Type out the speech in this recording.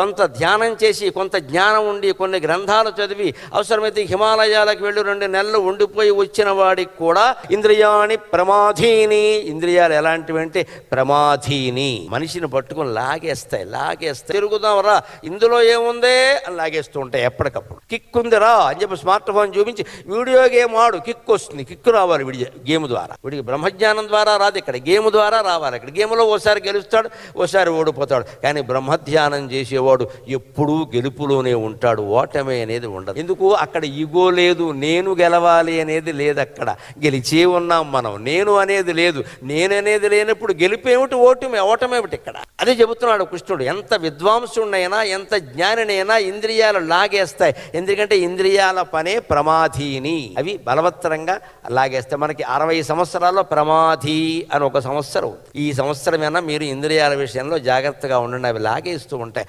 కొంత ధ్యానం చేసి కొంత జ్ఞానం ఉండి కొన్ని గ్రంథాలు చదివి అవసరమైతే హిమాలయాలకు వెళ్ళి రెండు నెలలు ఉండిపోయి వచ్చిన వాడికి కూడా ఇంద్రియాని ప్రమాధీని. ఇంద్రియాలు ఎలాంటివి అంటే ప్రమాధీని. మనిషిని పట్టుకొని లాగేస్తాయి లాగేస్తాయి. తిరుగుదాం రా ఇందులో ఏముందే అని లాగేస్తూ ఉంటాయి ఎప్పటికప్పుడు. కిక్ ఉందిరా అని చెప్పి స్మార్ట్ ఫోన్ చూపించి వీడియో గేమ్ ఆడు కిక్ వస్తుంది కిక్ రావాలి వీడి గేమ్ ద్వారా. వీడికి బ్రహ్మజ్ఞానం ద్వారా రాదు ఇక్కడ గేమ్ ద్వారా రావాలి. ఇక్కడ గేమ్లో ఓసారి గెలుస్తాడు ఓసారి ఓడిపోతాడు. కానీ బ్రహ్మధ్యానం చేసేవాడు ఎప్పుడూ గెలుపులోనే ఉంటాడు. ఓటమి అనేది ఉండదు. ఎందుకు? అక్కడ ఇగో లేదు నేను గెలవాలి అనేది లేదు అక్కడ. గెలిచే ఉన్నాం మనం. నేను అనేది లేదు. నేను అనేది లేనప్పుడు గెలిపేమిటి ఓటమి ఓటమేమిటి ఇక్కడ? అదే చెబుతున్నాడు కృష్ణుడు. ఎంత విద్వాంసుడైనా ఎంత జ్ఞానినైనా ఇంద్రియాలు లాగేస్తాయి. ఎందుకంటే ఇంద్రియాల పనే ప్రమాధీని. అవి బలవత్తరంగా లాగేస్తాయి. మనకి అరవై సంవత్సరాల్లో ప్రమాధి అని ఒక సంవత్సరం ఈ సంవత్సరమైనా మీరు ఇంద్రియాల విషయంలో జాగ్రత్తగా ఉండండి. అవి లాగేస్తూ ఉంటాయి.